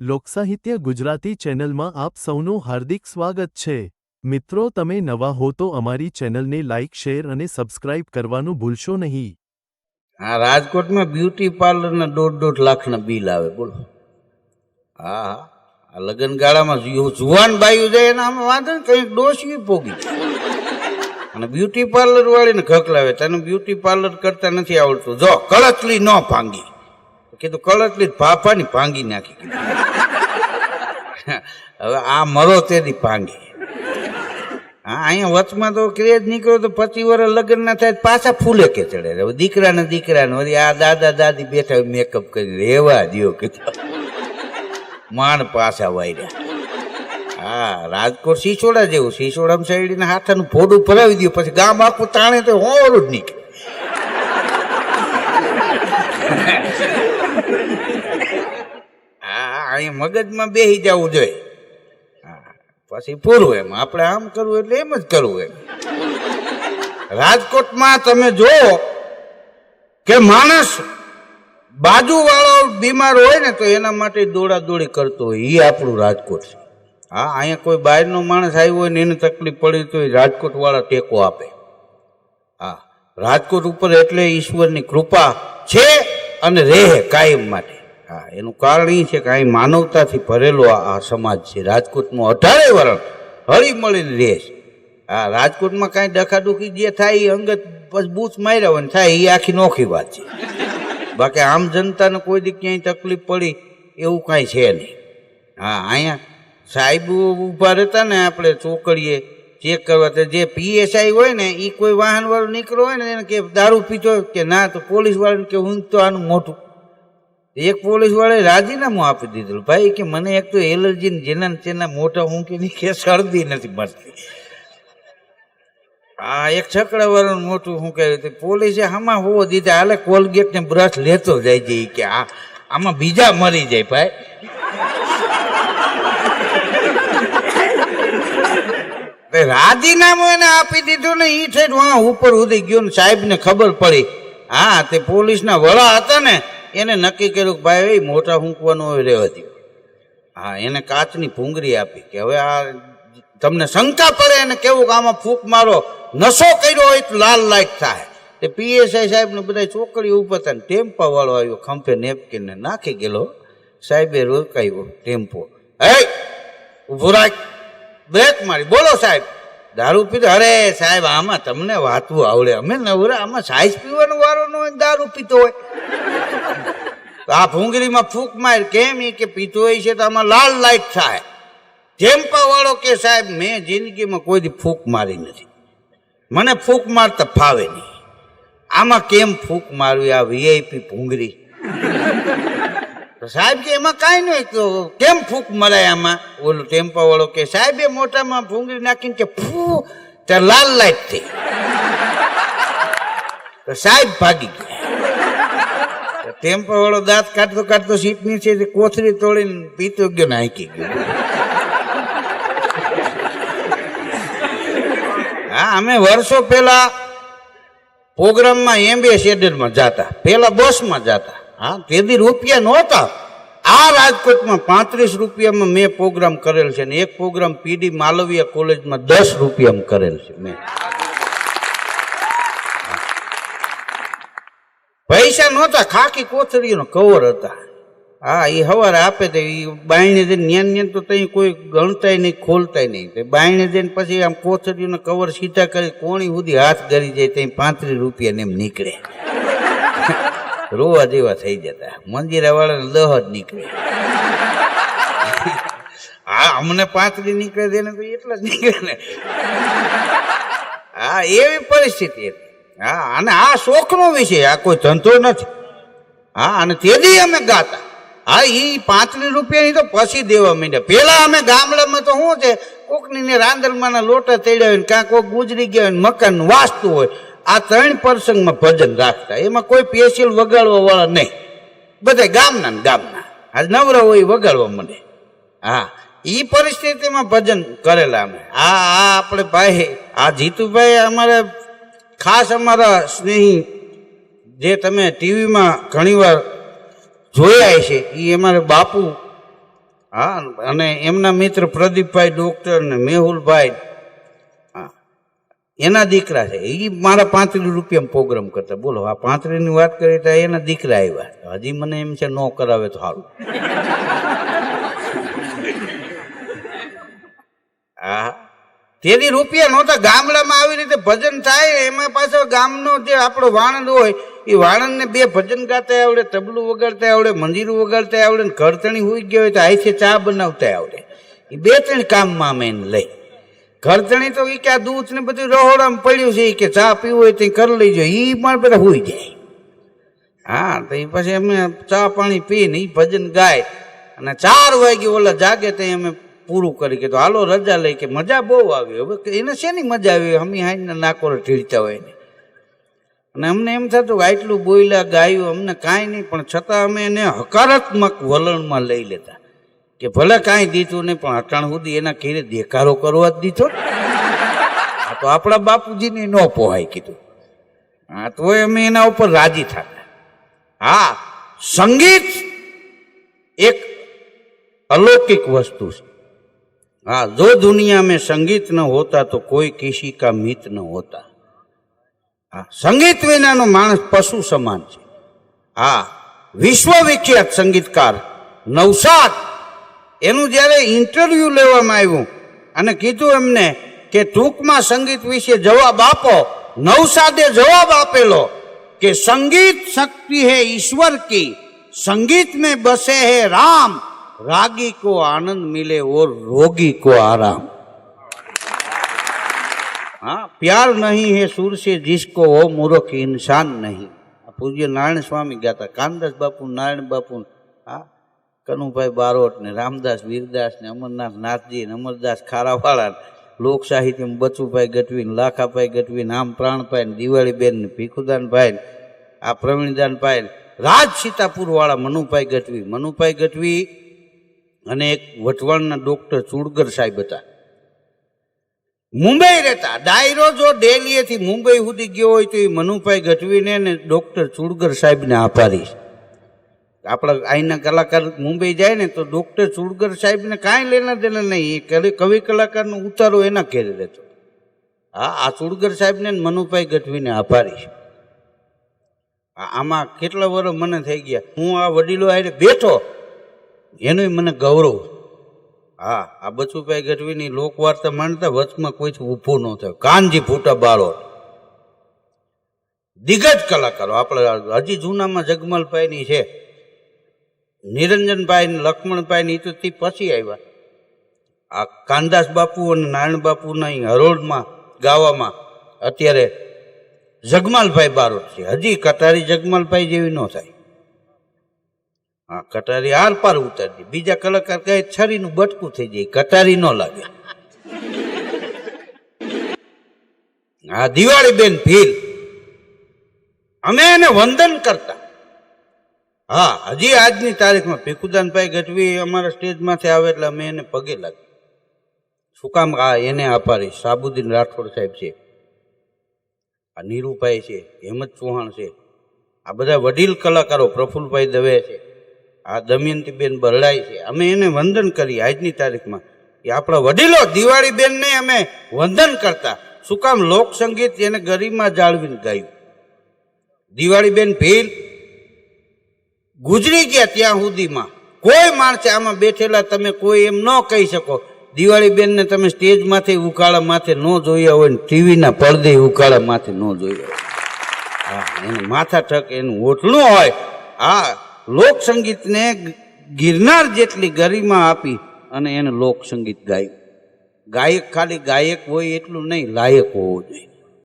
લોકસાહિત્ય ગુજરાતી ચેનલમાં આપ સૌનું હાર્દિક સ્વાગત છે. મિત્રો, તમે નવા હો તો અમારી ચેનલને લાઇક શેર અને સબસ્ક્રાઇબ કરવાનું ભૂલશો નહીં. હા રાજકોટમાં બ્યુટી પાર્લરના દોઢ દોઢ લાખના બિલ આવે, બોલો. હા હા. આ લગ્ન ગાળામાં જુવાન બાયું જાય, એના આમાં વાંધો ને કંઈક ડોસી પોગી અને બ્યુટી પાર્લર વાળીને ખકલાવે તને બ્યુટી પાર્લર કરતા નથી આવડતું. જો કળચલી ન ભાંગી. કીધું કળચલી ફાફાની ભાંગી નાખી. હવે આ મરો તેથી ભાંગી. હા, અહીંયા વચમાં તો ક્રેજ નીકળ્યો તો પચી વર્ષ લગ્ન ના થાય પાછા ફૂલે કે ચડે હવે દીકરા ને દીકરા ને વળી આ દાદા દાદી બેઠા મેકઅપ કરી રેવા દ્યો કીધું. માણ પાછા વાયર્યા. હા, રાજકોટ સિસોડા જેવું સિસોડામાં સાઈડીને હાથાનું ભોડું ભરાવી દઉં પછી ગામ આખું તાણે તો હોરું જ નીકળે. હા અહીંયા મગજમાં બેસી જવું જોઈએ. પછી પૂરું એમ. આપણે આમ કરવું એટલે એમ જ કરવું એમ. રાજકોટમાં તમે જુઓ કે માણસ બાજુવાળો બીમાર હોય ને તો એના માટે દોડાદોડી કરતો હોય. એ આપણું રાજકોટ છે. હા, અહીંયા કોઈ બહારનો માણસ આવ્યો હોય ને એને તકલીફ પડી તો એ રાજકોટ વાળા ટેકો આપે. હા, રાજકોટ ઉપર એટલે ઈશ્વરની કૃપા છે અને રહે કાયમ માટે. હા, એનું કારણ એ છે કે અહીં માનવતાથી ભરેલો આ સમાજ છે. રાજકોટનું અઢારે વરણ હળી મળીને રહે છે. હા રાજકોટમાં કાંઈ ડખાડુખી જે થાય એ અંગત બસ બૂચ માર્યા હોય થાય એ આખી નોખી વાત છે. બાકી આમ જનતાને કોઈ દી ક્યાંય તકલીફ પડી એવું કાંઈ છે નહીં. હા, અહીંયા સાહેબ ઊભા રહેતા ને આપણે ચોકડીએ ચેક કરવા તો જે પીએસઆઈ હોય ને એ કોઈ વાહન વાળો નીકળ્યો હોય ને એને કે દારૂ પીતો કે ના, તો પોલીસ વાળાને કે હું તો આનું મોટું. એક પોલીસ વાળાએ રાજીનામું આપી દીધું. ભાઈ, કે મને એક તો એલર્જી જેના તેના મોટા હું કે શરદી નથી મળતી આ એક છકડાવાળાનું મોટું શું કહે પોલીસે આમાં હોવો દીધા. હાલે કોલગેટ ને બ્રશ લેતો જાય છે કે આ, આમાં બીજા મરી જાય ભાઈ. રાજીનામું એને આપી દીધું ને એ થઈ વાં ઉપર ઉડી ગયો ને સાહેબને ખબર પડી. હા, તે પોલીસના વડા હતા ને, એને નક્કી કર્યું કે ભાઈ મોટા હુંકવાનું હોય રહેવા દો હા, એને કાચની ભૂંગળી આપી કે હવે આ તમને શંકા પડે એને કેવું કે આમાં ફૂંક મારો નશો કર્યો હોય તો લાલ લાઈટ થાય. તે પીએસઆઈ સાહેબ ને બધા ચોકડી ઉપર હતા ને ટેમ્પા વાળો આવ્યો, ખંભે નેપકીન ને નાખી ગયેલો. સાહેબે રોકાયો ટેમ્પો. હે ઊભો રાખ. બ્રેક મારી. બોલો સાહેબ. દારૂ પીતો અરે સાહેબ, આમાં તમને વાંચવું આવડે. અમે નવરા, આમાં સાઈઝ પીવાનો વારો ન હોય દારૂ પીતો હોય. તો આ ભૂંગળીમાં ફૂંક માર. કેમ એ કે પીતો હોય છે તો આમાં લાલ લાઈટ થાય. ટેમ્પા વાળો કે સાહેબ, મેં જિંદગીમાં કોઈ દી ફૂંક મારી નથી. મને ફૂંક મારતા ફાવે નહીં. આમાં કેમ ફૂંક મારવી આ વીઆઈપી ભૂંગળી? સાહેબ કે એમાં કાંઈ નહીં તો કેમ ફૂંક મળે આમાં? ઓલું ટેમ્પો વાળો કે, સાહેબ, એ મોટામાં ભૂંગળી નાખીને કે, ફૂ, ત્યાં લાલ લાઈટ થઈ. તો સાહેબ ભાગી ગયા. ટેમ્પા વાળો દાંત કાઢતો કાઢતો સીટ નીચે કોથળી તોડીને પીતો ગયો ને હાંકી ગયો. હા, અમે વર્ષો પહેલા પ્રોગ્રામમાં એમ્બેસેડરમાં જતા. પહેલા બસમાં જાતા. હા, તેથી રૂપિયા નહોતા. આ રાજકોટમાં પાંત્રીસ રૂપિયામાં મેં પ્રોગ્રામ કરેલ છે ને એક પ્રોગ્રામ પીડી માલવીયા કોલેજમાં દસ રૂપિયામાં કરેલ છે મેં. પૈસા નહોતા, ખાકી કોથળીનો કવર હતા. હા એ હવારે આપે તો એ બાયણે જઈને ન્યાન ન્યાન તો ત્યાં કોઈ ગણતાય નહીં, ખોલતાય નહીં. તો બાયણે જઈને પછી આમ કોથળીનો કવર સીધા કરી, કોણી સુધી હાથ ગરી જાય ત્યાં પાંત્રીસ રૂપિયાને એમ નીકળે. રોવા જેવા થઈ જતા. મંદિરાવાળાને દહ જ નીકળે. હા અમને પાંચરી નીકળે તેને તો એટલા જ નીકળે ને. હા એવી પરિસ્થિતિ હતી. હા, અને આ શોખનો વિષય, આ કોઈ ધંધો નથી. હા, અને તેથી અમે ગાતા. હા એ પાંત્રીસ રૂપિયાની તો પછી દેવા માંડ્યા. પેલા અમે ગામડામાં તો શું છે કોકની ને રાંદલમાંના લોટા તેડ્યા હોય ને કાં કોક ગુજરી ગયા હોય ને, મકાન વાસ્તુ હોય. આ ત્રણ પ્રસંગમાં ભજન રાખતા, એમાં કોઈ પેશિયલ વગાડવા વાળા નહીં. બધા ગામના ગામના. આજ નવરા હોય વગાડવા મને હા એ પરિસ્થિતિમાં ભજન કરેલા અમે. આ આ આપણે ભાઈ, આ જીતુભાઈ અમારે ખાસ અમારા સ્નેહી, જે તમે ટીવીમાં ઘણીવાર જોયા છે એ અમારે બાપુ. હા, અને એમના મિત્ર પ્રદીપભાઈ, ડૉક્ટર ને મેહુલભાઈ એના દીકરા છે. એ મારા પાંત્રીસ રૂપિયા પ્રોગ્રામ કરતા. બોલો, આ પાંત્રીસની વાત કરી તો એના દીકરા આવ્યા. હજી મને એમ છે, ન કરાવે તો સારું હા તેથી રૂપિયા નહોતા. ગામડામાં આવી રીતે ભજન થાય, એમાં પાછો ગામનો જે આપણો વાણંદ હોય, એ વાણંદને બે ભજન ગાતા આવડે, તબલું વગાડતા આવડે, મંદિરું વગાડતા આવડે, ને ઘરતણી હોઈ ગયો હોય તો આઈથી ચા બનાવતા આવડે. એ બે ત્રણ કામમાં અમે એને લઈ. ઘરતણી તો એ કે આ દૂધ ને બધું રહોડામાં પડ્યું છે કે ચા પીવું હોય તે કરી લેજો એ પણ બધા હોઈ જાય. હા, તો એ પછી અમે ચા પાણી પીને એ ભજન ગાય. અને ચાર વાગે ઓલા જાગે તે અમે પૂરું કરી કીધું, હાલો, રજા લઈ કે મજા બહુ આવી હવે કે એને શેની મજા આવી હમી હાઈને નાકોર ઢીલતા હોય ને. અને અમને એમ થતું કે આટલું બોયલા ગાયું અમને કાંઈ નહીં, પણ છતાં અમે એને હકારાત્મક વલણમાં લઈ લેતા. કે ભલે કાંઈ દીધું નહીં, પણ અટાણ સુધી એના ઘેરે દેખારો કરવા જ દીધો. આ તો આપણા બાપુજીને ન પોહાય કીધું. હા તો અમે એના ઉપર રાજી થતા હા, સંગીત એક અલૌકિક વસ્તુ છે. હા, જો દુનિયા મેં સંગીત ન હોતા તો કોઈ કિસી કા મિત ન હોતા. હા, સંગીત વિનાનો માણસ પશુ સમાન છે. હા વિશ્વ વિખ્યાત સંગીતકાર નવસાત એનું જ્યારે ઇન્ટરવ્યુ લેવામાં આવ્યું અને કીધું એમને કે ટૂંકમાં સંગીત વિશે જવાબ આપો નવસાદે જવાબ આપેલો કે संगीत शक्ति है ईश्वर की संगीत में बसे है राम रागी को आनंद मिले और रोगी को आराम हाँ प्यार नहीं है सुर से जिसको वो मूर्ख इंसान नहीं આ પૂજ્ય નારાયણ સ્વામી ગાતા કાનદાસ બાપુ નારાયણ બાપુ હા કનુભાઈ બારોટ ને, રામદાસ, વીરદાસ ને, અમરનાથ, નાથજી ને, અમરદાસ, ખારાવાળા ને લોક સાહિત્યમાં બચુભાઈ ગઢવી લાખાભાઈ ગઢવી ને, આમ પ્રાણભાઈ ને, દિવાળીબેન ને, ભીખુદાનભાઈ ને, આ પ્રવીણદાનભાઈ રાજ સીતાપુરવાળા મનુભાઈ ગઢવી. મનુભાઈ ગઢવી અને એક વટવાણના ડોક્ટર ચુડગર સાહેબ હતા. મુંબઈ રહેતા. ડાયરો જો ડેલીએથી મુંબઈ સુધી ગયો હોય તો એ મનુભાઈ ગઢવીને ને ડોક્ટર ચુડગર સાહેબને આભારી. આપણા અહીંના કલાકાર મુંબઈ જાય ને તો ડૉક્ટર ચુડગર સાહેબને કાંઈ લેના દેના નહીં. એ કવિ કલાકારનો ઉતારો એના ઘેરે રહેતો. હા, આ ચુડગર સાહેબને મનુભાઈ ગઢવીને આભારી છે. આમાં કેટલા વર્ષ મને થઈ ગયા. હું આ વડીલો આવીને બેઠો. એનું મને ગૌરવ. હા, આ બચુભાઈ ગઢવીની લોકવાર્તા માનતા વચમાં કોઈ ઊભું ન થયું. કાનજી ફૂટા બાળો. દિગ્ગજ કલાકારો. આપણે હજી જૂનામાં જગમલભાઈની છે. નિરંજનભાઈ ને લક્ષ્મણભાઈ ની તો તે પછી આવ્યા. આ કાનદાસ બાપુ અને નારાયણ બાપુના અહીં હરોળમાં, ગાવામાં, અત્યારે જગમાલભાઈ બારોટ છે. હજી કટારી જગમાલભાઈ જેવી ન થાય. હા, કટારી આર પાર ઉતારી બીજા કલાકાર કહે, છરીનું બટકું થઈ જાય. કટારી ન લાગે. હા દિવાળી બેન ભીલ. અમે એને વંદન કરતા. હા, હજી આજની તારીખમાં ભીખુદાનભાઈ ગઢવી અમારા સ્ટેજમાંથી આવે એટલે અમે એને પગે લાગી શું કામ? આ એને આભારી. સાબુદ્દીન રાઠોડ સાહેબ છે. આ નીરુભાઈ છે, હેમંત ચૌહાણ છે. આ બધા વડીલ કલાકારો પ્રફુલભાઈ દવે છે. આ દમયંતીબેન બરડાઈ છે. અમે એને વંદન કરી આજની તારીખમાં. એ આપણા વડીલો દિવાળી બેનને અમે વંદન કરતા. શું કામ? લોક સંગીત એને ગરિમા જાળવીને ગાયું. દિવાળીબેન ભીલ ગુજરી ગયા ત્યાં સુધીમાં. કોઈ માણસે આમાં બેઠેલા તમે કોઈ એમ ન કહી શકો. દિવાળી બેનને તમે સ્ટેજમાંથી ઉકાળા માથે ન જોયા હોય ને ટીવીના પડદે ઉકાળા માથે ન જોયા હોય. હા, એનું માથા ઠક એનું ઓટલું હોય. આ લોક સંગીતને ગિરનાર જેટલી ગરિમા આપી અને એને લોક સંગીત ગાયું. ગાયક ખાલી ગાયક હોય એટલું નહીં, લાયક હોવો જોઈએ.